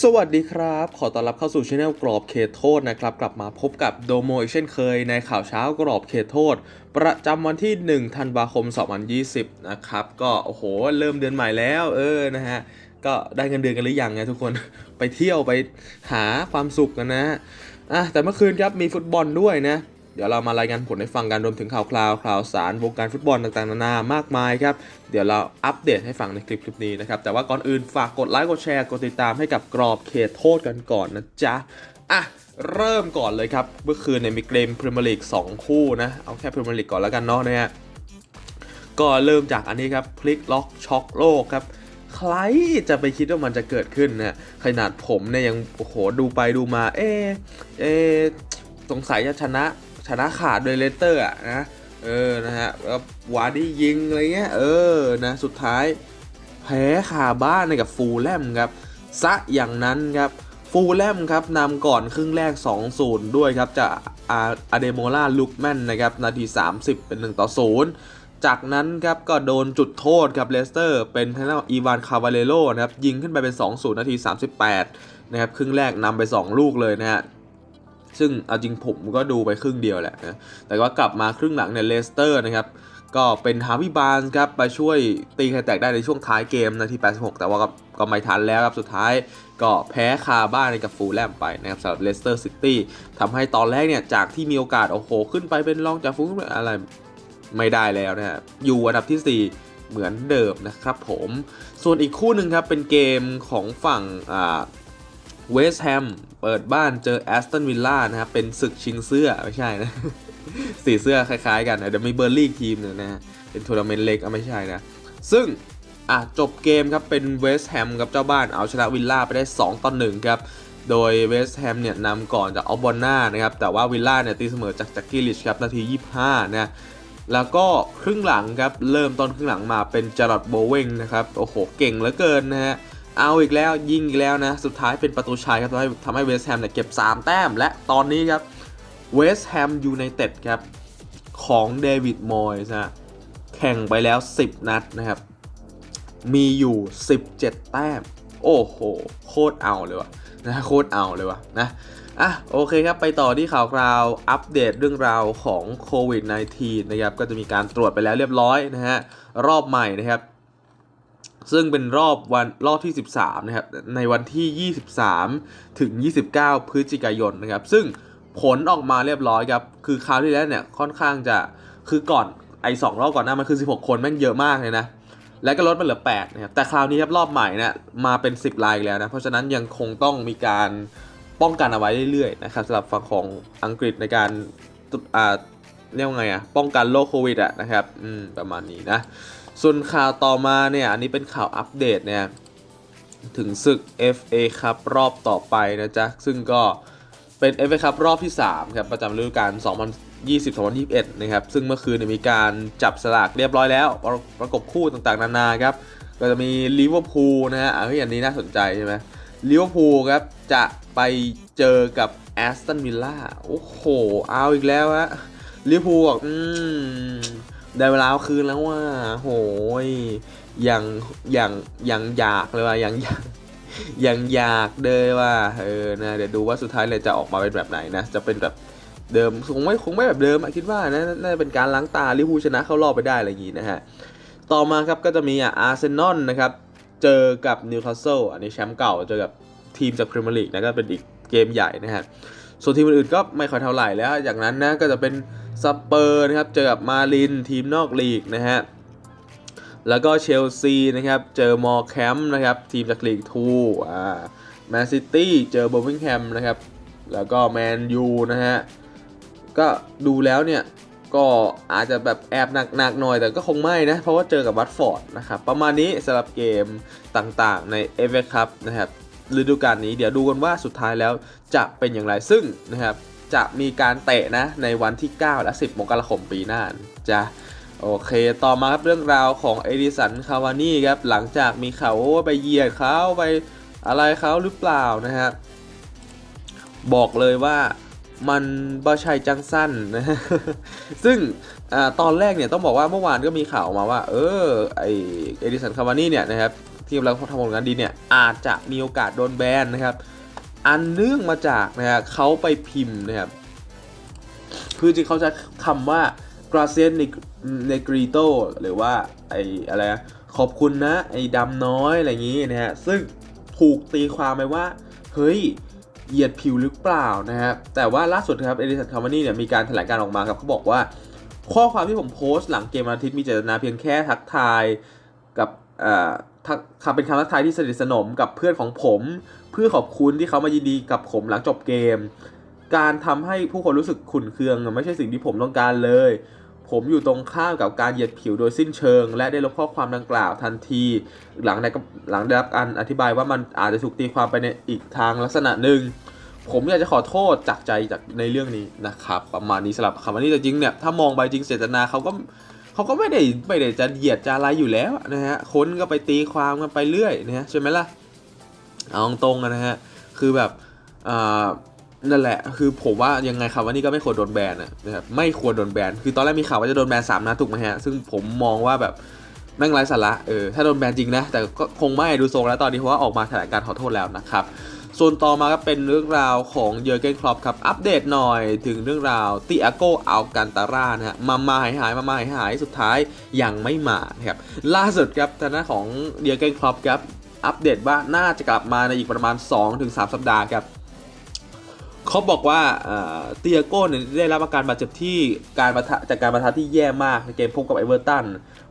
สวัสดีครับ ขอต้อนรับเข้าสู่ช anel กรอบเขตโทษนะครับ กลับมาพบกับโดโมอีกเช่นเคยในข่าวเช้ากรอบเขตโทษ ประจำวันที่ 1 ธันวาคม 2020 นะครับ ก็โอ้โห เริ่มเดือนใหม่แล้ว เออนะฮะ ก็ได้เงินเดือนกันหรือยังไงทุกคนไปเที่ยวไปหาความสุขกันนะอะแต่เมื่อคืนครับมีฟุตบอลด้วยนะ เดี๋ยวเรามารายงานผลให้ฟังกันรวมถึงข่าวคราวข่าวสารวงการฟุตบอลต่างๆนานามากมายครับ เดี๋ยวเราอัปเดตให้ฟังในคลิปคลิปนี้นะครับ แต่ว่าก่อนอื่นฝากกดไลค์กดแชร์กดติดตามให้กับกรอบเขตโทษกันก่อนนะจ๊ะอะเริ่มก่อนเลยครับ เมื่อคืนเนี่ยมีเกมพรีเมียร์ลีก2คู่นะ เอาแค่พรีเมียร์ลีกก่อนแล้วกันเนาะนะฮะก็เริ่มจากอันนี้ครับพลิกล็อกช็อกโลกครับใครจะไปคิดว่ามันจะเกิดขึ้นนะขนาดผมเนี่ยยังโอ้โหดูไปดูมา เอะเอะสงสัยจะชนะ ชนะขาดโดยเลสเตอร์อะนะเออนะฮะแล้ววาร์ดี้ยิงอะไรเงี้ยเออนะสุดท้ายแพ้คาบ้านในกับฟูลแลมครับซะอย่างนั้นครับฟูลแลมครับนำก่อนครึ่งแรก 2-0 ด้วยครับจากอาเดโมลาลุกแมนนะครับนาที 30 เป็น 1 ต่อ 0 จากนั้นครับก็โดนจุดโทษครับเลสเตอร์เป็นทางด้านอีวานคา v าเลโลนะครับยิงขึ้นไปเป็น 2-0 นาที 38 นะครับครึ่งแรกนำไป 2 ลูกเลยนะฮะ ซึ่งเอาจริงผมก็ดูไปครึ่งเดียวแหละนะแต่ว่ากลับมาครึ่งหลังเนี่ยเลสเตอร์นะครับก็เป็นฮาวิบานส์ครับมาช่วยตีไข่แตกได้ในช่วงท้ายเกมนาที 86 แต่ว่าก็ก็ไม่ทันแล้วครับสุดท้ายก็แพ้คาบ้านกับฟูลแลมไปนะครับสำหรับเลสเตอร์ซิตี้ทำให้ตอนแรกเนี่ยจากที่มีโอกาสโอ้โหขึ้นไปเป็นรองจากฟูลอะไรไม่ได้แล้วนะฮะอยู่อันดับที่ 4เหมือนเดิมนะครับผม ส่วนอีกคู่หนึ่งครับเป็นเกมของฝั่งอ่า เวสต์แฮมเปิดบ้านเจอแอสตันวิลล่านะครับเป็นศึกชิงเสื้อไม่ใช่นะสีเสื้อคล้ายๆกันนะเดี๋ยวมีเบอร์ลี่ทีมหนึ่งนะเป็นทัวร์นาเมนต์เล็กอะไม่ใช่นะ ซึ่งอะจบเกมครับเป็นเวสต์แฮมกับเจ้าบ้านเอาชนะวิลล่าไปได้ 2ต่อ1ครับโดยเวสต์แฮมเนี่ยนำก่อนจากออฟบอนนานะครับแต่ว่าวิลล่าเนี่ยตีเสมอจากจ็คกี้ลิชครับนาที 25นะแล้วก็ครึ่งหลังครับเริ่มต้นครึ่งหลังมาเป็นจาร์ดโบเวงนะครับโอ้โหเก่งเหลือเกินนะฮะ เอาอีกแล้วยิงอีกแล้วนะ สุดท้ายเป็นประตูชัยครับทำให้ทำให้เวสต์แฮมเนี่ยเก็บ 3 แต้ม และตอนนี้ครับเวสต์แฮมยูไนเต็ดครับ ของเดวิดมอยส์นะแข่งไปแล้ว 10 นัดนะครับ มีอยู่ 17 แต้ม โอ้โห โคตรเอาเลยวะนะโคตรเอาเลยวะนะอะโอเคครับ ไปต่อที่ข่าวคราวอัปเดตเรื่องราวของโควิด -19 นะครับ ก็จะมีการตรวจไปแล้วเรียบร้อยนะฮะ รอบใหม่นะครับ ซึ่งเป็นรอบวันรอบที่ 13 นะครับ ในวันที่ 23 ถึง 29 พฤศจิกายนนะครับ ซึ่งผลออกมาเรียบร้อยครับ คือคราวที่แล้วเนี่ยค่อนข้างจะคือก่อนไอ้สองรอบก่อนหน้ามันคือ 16 คนแม่งเยอะมากเลยนะ แล้วก็ลดมาเหลือ 8 นะครับ แต่คราวนี้ครับรอบใหม่นี่ยมาเป็น 10รายแล้วนะ เพราะฉะนั้นยังคงต้องมีการป้องกันเอาไว้เรื่อยๆนะครับสำหรับฝั่งของอังกฤษในการอ่าเรียกว่าไงอะป้องกันโรคโควิดอะนะครับ อืมประมาณนี้นะ ส่วนข่าวต่อมาเนี่ย อันนี้เป็นข่าวอัปเดตเนี่ย ถึงศึก FA ครับรอบต่อไปนะจ๊ะ ซึ่งก็เป็น FA ครับรอบที่ 3 ครับ ประจำฤดูกาล2020-2021 นะครับ ซึ่งเมื่อคืนเนยมีการจับสลากเรียบร้อยแล้ว ประกบคู่ต่างๆ นานาครับ ก็จะมีลิเวอร์พูลนะฮะเฮ้ยอันนี้น่าสนใจใช่ไหมลิเวอร์พูลครับ จะไปเจอกับแอสตันวิลล่าโอ้โห เอาอีกแล้วฮะลิเวอร์พูลบอกอืม ได้เวลาเอาคืนแล้วว่าโหยอย่างอย่างอย่างอยากเลยว่าอย่างอยากอย่างอยากเลยว่าเออนะเดี๋ยวดูว่าสุดท้ายเลยจะออกมาเป็นแบบไหนนะจะเป็นแบบเดิมคงไม่คงไม่แบบเดิมอะคิดว่านะน่าจะเป็นการล้างตาลิเวอร์พูชนะเข้ารอบไปได้อะไรอย่างงี้นะฮะต่อมาครับก็จะมีอะอาร์เซนอลนะครับเจอกับนิวคาสเซิลอันนี้แชมป์เก่าเจอกับทีมจากพรีเมียร์ลีกนะก็เป็นอีกเกมใหญ่นะฮะส่วนทีมอื่นๆก็ไม่ค่อยเท่าไหร่แล้ว อย่างนั้นนะก็จะเป็น สเปอร์นะครับเจอกับมารินทีมนอกลีกนะฮะแล้วก็เชลซีนะครับเจอมอร์แคมป์นะครับทีมจากลีก2อ่าแมนซิตี้เจอเบอร์มิงแฮมนะครับแล้วก็แมนยูนะฮะก็ดูแล้วเนี่ยก็อาจจะแบบแอบหนักๆหน่อยแต่ก็คงไม่นะ เพราะว่าเจอกับวัตฟอร์ดนะครับ ประมาณนี้สำหรับเกมต่างๆในเอฟเอคัพนะครับฤดูกาลนี้เดี๋ยวดูกันว่าสุดท้ายแล้วจะเป็นอย่างไรซึ่งนะครับ จะมีการเตะนะในวันที่ 9 และ 10 มกราคมปีหน้าจะโอเค ต่อมาครับเรื่องราวของเอดิสัน คาวานี่ครับ หลังจากมีข่าวว่าไปเหยียดเขาไปอะไรเขาหรือเปล่านะฮะ บอกเลยว่ามันบ่ใช่จังสั้นนะซึ่งอตอนแรกเนี่ยต้องบอกว่าเมื่อวานก็มีข่าวออกมาว่า เออไอเอดิสัน คาวานี่เนี่ยนะครับ ที่กำลังทำผลงานดีเนี่ย อาจจะมีโอกาสโดนแบนนะครับ อันเนื่องมาจากนะฮะเขาไปพิมพ์นะครับคือจริงเขาใช้คำว่า gracias negrito หรือว่าไออะไรขอบคุณนะ ไอ้ดำน้อยอะไรอย่างนี้นะฮะซึ่งถูกตีความไปว่า เฮ้ยเหยียดผิวหรือเปล่านะครับแต่ว่าล่าสุดครับเอดิสันคาร์มานี่เนี่ยมีการแถลงการออกมาครับเขาบอกว่า ข้อความที่ผมโพสต์หลังเกมอาทิตย์มีเจตนาเพียงแค่ทักทายกับอ่อทักคำเป็นคำทักทายที่สนิทสนมกับเพื่อนของผม เพื่อขอบคุณที่เขามายินดีกับผมหลังจบเกม การทำให้ผู้คนรู้สึกขุ่นเคืองไม่ใช่สิ่งที่ผมต้องการเลย ผมอยู่ตรงข้ามกับการเหยียดผิวโดยสิ้นเชิง และได้ลบข้อความดังกล่าวทันที หลังได้หลังได้รับการอธิบายว่ามันอาจจะถูกตีความไปในอีกทางลักษณะหนึ่งผมอยากจะขอโทษจากใจจากในเรื่องนี้นะครับ ประมาณนี้สำหรับคำว่านี้แต่จริงเนี่ยถ้ามองไปจริงเจตนาเขาก็เขาก็ไม่ได้ไม่ได้จะเหยียดจะอะไรอยู่แล้วนะฮะคนก็ไปตีความกันไปเรื่อยนะฮะใช่ไหมล่ะ เอาตรงๆนะฮะ คือแบบอ่านั่นแหละ คือผมว่ายังไงคำว่านี่ก็ไม่ควรโดนแบนนะครับ ไม่ควรโดนแบน คือตอนแรกมีข่าวว่าจะโดนแบนสามนัดถูกไหมฮะ ซึ่งผมมองว่าแบบแม่งไร้สาระ เออ ถ้าโดนแบนจริงนะ แต่ก็คงไม่ดูทรงแล้วตอนนี้เพราะว่าออกมาแถลงการขอโทษแล้วนะครับ ส่วนต่อมาก็เป็นเรื่องราวของเยอร์เกนคลอปครับ อัปเดตหน่อยถึงเรื่องราวติอาโกอัลกันตาร่านะฮะ มา มาหายหายมามาหายหาย สุดท้ายยังไม่มาครับ ล่าสุดครับทางด้านของเยอร์เกนคลอปครับ อัปเดตว่าน่าจะกลับมาในอีกประมาณ 2-3 สัปดาห์ครับเขาบอกว่าเตียโก้เนี่ยได้รับอาการบาดเจ็บที่การประทะจากการประทะที่แย่มากในเกมพบกับไอเวอร์ตัน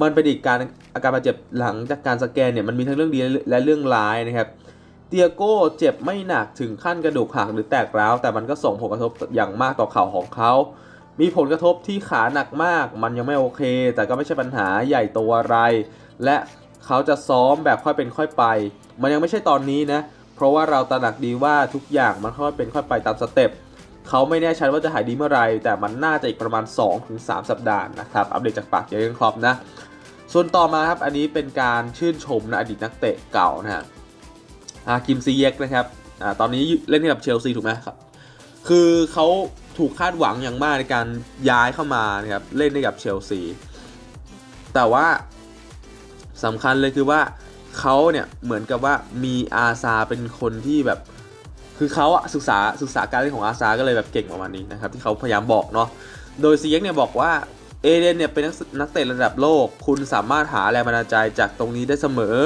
มันเป็นอีกการอาการบาดเจ็บหลังจากการสแกนเนี่ยมันมีทั้งเรื่องดีและเรื่องร้ายนะครับเตียโก้เจ็บไม่หนักถึงขั้นกระดูกหักหรือแตกร้าว แต่มันก็ส่งผลกระทบอย่างมากต่อเข่าของเขา มีผลกระทบที่ขาหนักมาก มันยังไม่โอเค แต่ก็ไม่ใช่ปัญหาใหญ่โตอะไร และ เขาจะซ้อมแบบค่อยเป็นค่อยไป มันยังไม่ใช่ตอนนี้นะ เพราะว่าเราตระหนักดีว่าทุกอย่างมันค่อยเป็นค่อยไปตามสเต็ปเขาไม่แน่ชัดว่าจะหายดีเมื่อไร แต่มันน่าจะอีกประมาณ 2-3 สัปดาห์นะครับ อัปเดตจากปากเจอร์เกนครอปนะ ส่วนต่อมาครับ อันนี้เป็นการชื่นชมนะอดีตนักเตะเก่านะฮะอากิมซีเยกนะครับอ่าตอนนี้เล่นให้กับเชลซีถูกไหมครับ คือเขาถูกคาดหวังอย่างมากในการย้ายเข้ามานะครับ เล่นให้กับเชลซี แต่ว่า สำคัญเลยคือว่าเขาเนี่ยเหมือนกับว่ามีอาซาเป็นคนที่แบบ คือเขาอะศึกษาศึกษาการเล่นของอาซาก็เลยแบบเก่งประมาณนี้นะครับที่เขาพยายามบอกเนาะโดยซีเยกเนี่ยบอกว่าเอเดนเนี่ยเป็นนักเตะระดับโลก คุณสามารถหาแรงบันดาลใจจากตรงนี้ได้เสมอ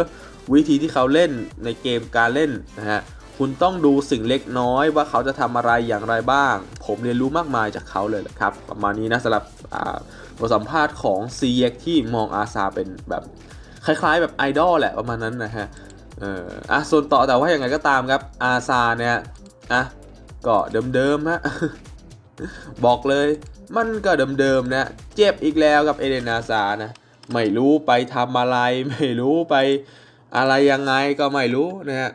วิธีที่เขาเล่นในเกมการเล่นนะฮะคุณต้องดูสิ่งเล็กน้อยว่าเขาจะทำอะไรอย่างไรบ้าง ผมเรียนรู้มากมายจากเขาเลยแหละครับ ประมาณนี้นะสำหรับบทสัมภาษณ์ของ c ีเที่มองอาซาเป็นแบบ คล้ายๆแบบไอดอลแหละประมาณนั้นนะฮะเอออะส่วนต่อแต่ว่าอย่างไรก็ตามครับอาซาเนี่ยอะก็เดิมๆฮะบอกเลยมันก็เดิมๆนะเจ็บอีกแล้วกับเอเดนอาซานะไม่รู้ไปทำอะไร ไม่รู้ไปอะไรยังไงก็ไม่รู้นะฮะ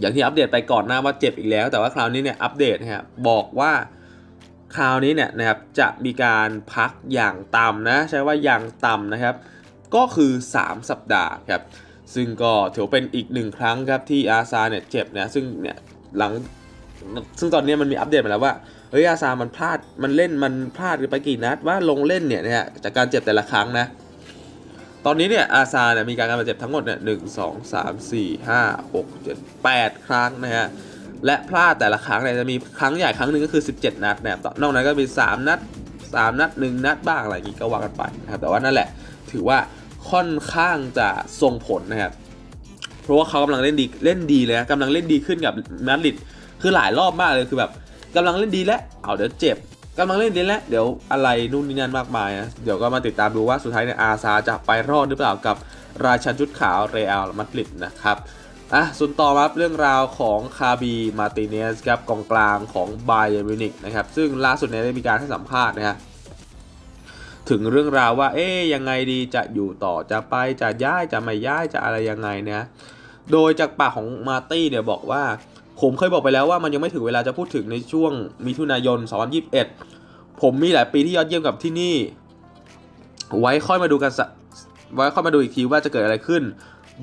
อย่างที่อัปเดตไปก่อนหน้าว่าเจ็บอีกแล้ว แต่ว่าคราวนี้เนี่ยอัปเดตนะฮะบอกว่าคราวนี้เนี่ยนะครับจะมีการพักอย่างต่ำนะ ใช้ว่าอย่างต่ำนะครับ ก็คือ 3 สัปดาห์ครับซึ่งก็ถือเป็นอีกหนึ่งครั้งครับที่อาซาเนี่ยเจ็บนะซึ่งเนี่ยหลังซึ่งตอนนี้มันมีอัปเดตมาแล้วว่าเฮ้ยอาซามันพลาดมันเล่นมันพลาดไปกี่นัดว่าลงเล่นเนี่ยนะฮะจากการเจ็บแต่ละครั้งนะตอนนี้เนี่ยอาซาเนี่ยมีการบาดเจ็บทั้งหมดเนี่ยหนึ่งสองสามสี่ห้าหกเจ็ดแปดครั้งนะฮะและพลาดแต่ละครั้งเนี่ยจะมีครั้งใหญ่ครั้งหนึ่งก็คือ 17 นัดนะครับนอกนั้นก็มี 3 นัด 3 นัด 1 นัดบ้างอะไรอย่างงี้ก็ว่ากันไปนะครับแต่ว่านั่นแหละ ถือว่าค่อนข้างจะส่งผลนะครับเพราะว่าเขากำลังเล่นดีเล่นดีเลยนะกำลังเล่นดีขึ้นกับมาดริดคือหลายรอบมากเลยคือแบบกำลังเล่นดีแล้วเอาเดี๋ยวเจ็บกำลังเล่นดีแล้วเดี๋ยวอะไรนู่นนี่นั่นมากมายนะเดี๋ยวก็มาติดตามดูว่าสุดท้ายเนี่ยอาซาจะไปรอดหรือเปล่ากับราชันชุดขาวเรอัลมาดริดนะครับอะส่วนต่อมาเรื่องราวของคาบีมาติเนสครับกองกลางของไบเยอร์มิวนิกนะครับซึ่งล่าสุดเนี่ยได้มีการให้สัมภาษณ์นะฮะ ถึงเรื่องราวว่า เอ๊ยยังไงดีจะอยู่ต่อจะไปจะย้ายจะไม่ย้ายจะอะไรยังไงนะโดยจากปากของมาร์ตี้เนี่ยบอกว่า ผมเคยบอกไปแล้วว่ามันยังไม่ถึงเวลาจะพูดถึงในช่วงมิถุนายน 2021 ผมมีหลายปีที่ยอดเยี่ยมกับที่นี่ ไว้ค่อยมาดูกันไว้ค่อยมาดูอีกทีว่าจะเกิดอะไรขึ้น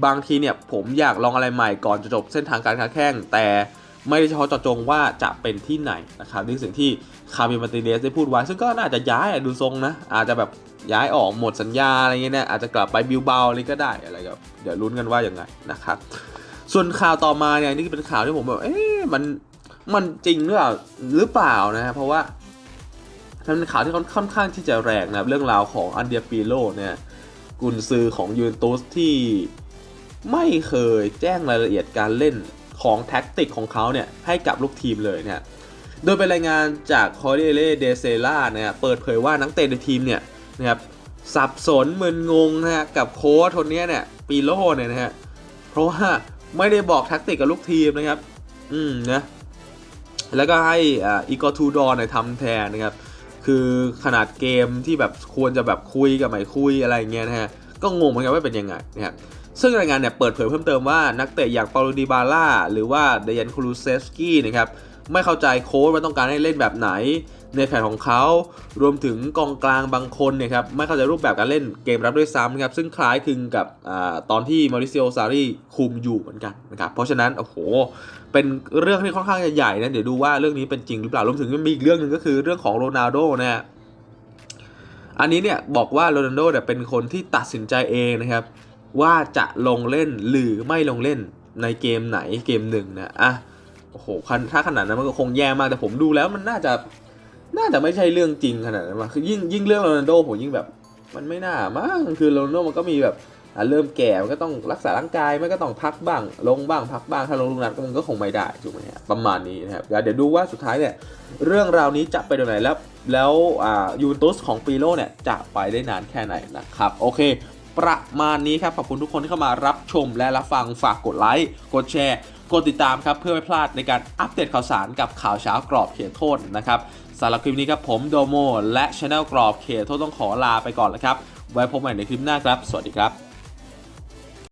บางทีเนี่ยผมอยากลองอะไรใหม่ก่อนจะจบเส้นทางการค้าแข่งแต่ ไม่ได้เฉพาะเจาะจงว่าจะเป็นที่ไหนนะครับนี่สิ่งที่คาร์บิมาติเนสได้พูดไว้ ซึ่งก็น่าจะย้ายดูทรงนะ อาจจะแบบย้ายออกหมดสัญญาอะไรเงี้ยนะอาจจะกลับไปบิลเบาอะไรก็ได้อะไรก็เดี๋ยวลุ้นกันว่าอยังไงนะครับ ส่วนข่าวต่อมาเนี่ยนี่เป็นข่าวที่ผมแบบเอ๊ะมันมันจริงหรือเปล่าหรือเปล่านะฮะเพราะว่ามันเป็นข่าวที่ค่อนข้างที่จะแรงนะเรื่องราวของอันเดียปิโลเนี่ยกุนซือของยูเวนตุสที่ไม่เคยแจ้งรายละเอียดการเล่น ของแท็กติกของเขาเนี่ยให้กับลูกทีมเลยเนี่ยโดยเป็นรายงานจากคอร์เดเลเดเซล่าเนี่ยเปิดเผยว่านักเตะในทีมเนี่ยนะครับสับสนมึนงงนะฮะกับโค้ชคนนี้เนี่ยปิโลเนี่ยนะฮะเพราะว่าไม่ได้บอกแท็กติกกับลูกทีมนะครับ อืมนะแล้วก็ให้อีกอทูดอนเนี่ยทำแทนนะครับ คือขนาดเกมที่แบบควรจะแบบคุยกับไม่คุยอะไรเงี้ยนะฮะ ก็งงเหมือนกันว่าเป็นยังไงนะครับ ซึ่งรายงานเนี่ยเปิดเผยเพิ่มเติมว่านักเตะอย่างปาโลดิบาล่าหรือว่าเดยันคูลูเซสกี้นะครับไม่เข้าใจโค้ชว่าต้องการให้เล่นแบบไหน ในแผนของเขา รวมถึงกองกลางบางคนเนี่ยครับไม่เข้าใจรูปแบบการเล่นเกมรับด้วยซ้ำนะครับซึ่งคล้ายคลึงกับอตอนที่มาริเซโอซารีคุมอยู่เหมือนกันนะครับเพราะฉะนั้นโอ้โหเป็นเรื่องที่ค่อนข้างจะใหญ่นะเดี๋ยวดูว่าเรื่องนี้เป็นจริงหรือเปล่ารวมถึงมีอีกเรื่องหนึ่งก็คือเรื่องของโรนัลโดนะฮะอันนี้เนี่ยบอกว่าโรนัลโดเนี่ยเป็นคนที่ตัดสินใจเองนะครับ ว่าจะลงเล่นหรือไม่ลงเล่นในเกมไหนเกมหนึ่งนะอะโอ้โหถ้าขนาดนั้นมันก็คงแย่มากแต่ผมดูแล้วมันน่าจะน่าจะไม่ใช่เรื่องจริงขนาดนั้นมาคือยิ่งยิ่งเรื่องโรนัลโดผมยิ่งแบบมันไม่น่ามั้งคือโรนัลโดมันก็มีแบบอะเริ่มแก่มันก็ต้องรักษาร่างกายมันก็ต้องพักบ้าง ลงบ้างพักบ้างถ้าลงลุงนัดก็มันก็คงไม่ได้ถูกไหมฮะประมาณนี้นะครับเดี๋ยวดูว่าสุดท้ายเนี่ยเรื่องราวนี้จะไปตรงไหนแล้วแล้วอ่ายูเวนตุสของปีโลเนี่ยจะไปได้นานแค่ไหนนะครับโอเค ประมาณนี้ครับ ขอบคุณทุกคนที่เข้ามารับชมและรับฟังฝากกดไลค์กดแชร์ กดติดตามครับ เพื่อไม่พลาดในการอัปเดตข่าวสารกับข่าวเช้ากรอบเขตโทษนะครับสำหรับคลิปนี้ครับผมโดโมและช anel กรอบเขตโทษต้องขอลาไปก่อนแล้วครับไว้พบกันใหม่ในคลิปหน้าครับ สวัสดีครับ